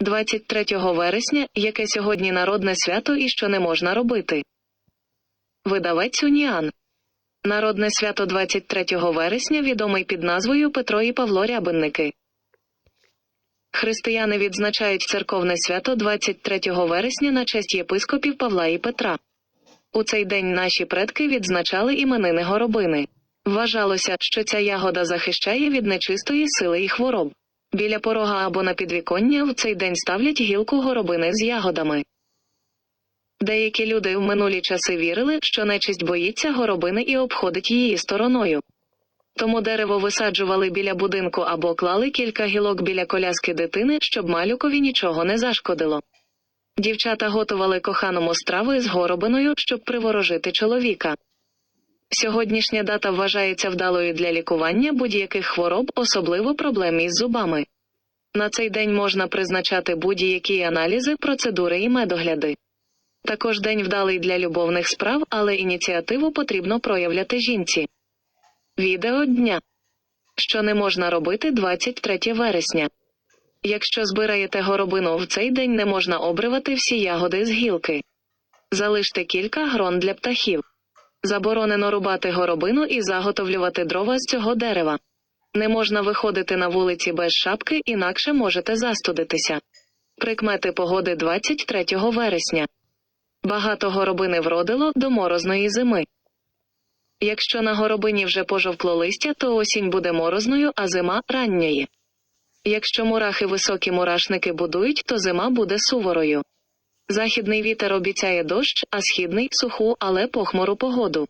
23 вересня, яке сьогодні народне свято і що не можна робити. Видавець Уніан. Народне свято 23 вересня відомий під назвою Петро і Павло Рябинники. Християни відзначають церковне свято 23 вересня на честь єпископів Павла і Петра. У цей день наші предки відзначали іменини горобини. Вважалося, що ця ягода захищає від нечистої сили і хвороб. Біля порога або на підвіконня в цей день ставлять гілку горобини з ягодами. Деякі люди в минулі часи вірили, що нечисть боїться горобини і обходить її стороною. Тому дерево висаджували біля будинку або клали кілька гілок біля коляски дитини, щоб малюкові нічого не зашкодило. Дівчата готували коханому страви з горобиною, щоб приворожити чоловіка. Сьогоднішня дата вважається вдалою для лікування будь-яких хвороб, особливо проблем із зубами. На цей день можна призначати будь-які аналізи, процедури і медогляди. Також день вдалий для любовних справ, але ініціативу потрібно проявляти жінці. Відео дня. Що не можна робити 23 вересня. Якщо збираєте горобину в цей день не можна обривати всі ягоди з гілки. Залиште кілька грон для птахів. Заборонено рубати горобину і заготовлювати дрова з цього дерева. Не можна виходити на вулиці без шапки, інакше можете застудитися. Прикмети погоди 23 вересня. Багато горобини вродило до морозної зими. Якщо на горобині вже пожовкло листя, то осінь буде морозною, а зима ранньої. Якщо мурахи високі мурашники будують, то зима буде суворою. Західний вітер обіцяє дощ, а східний суху, але похмуру погоду.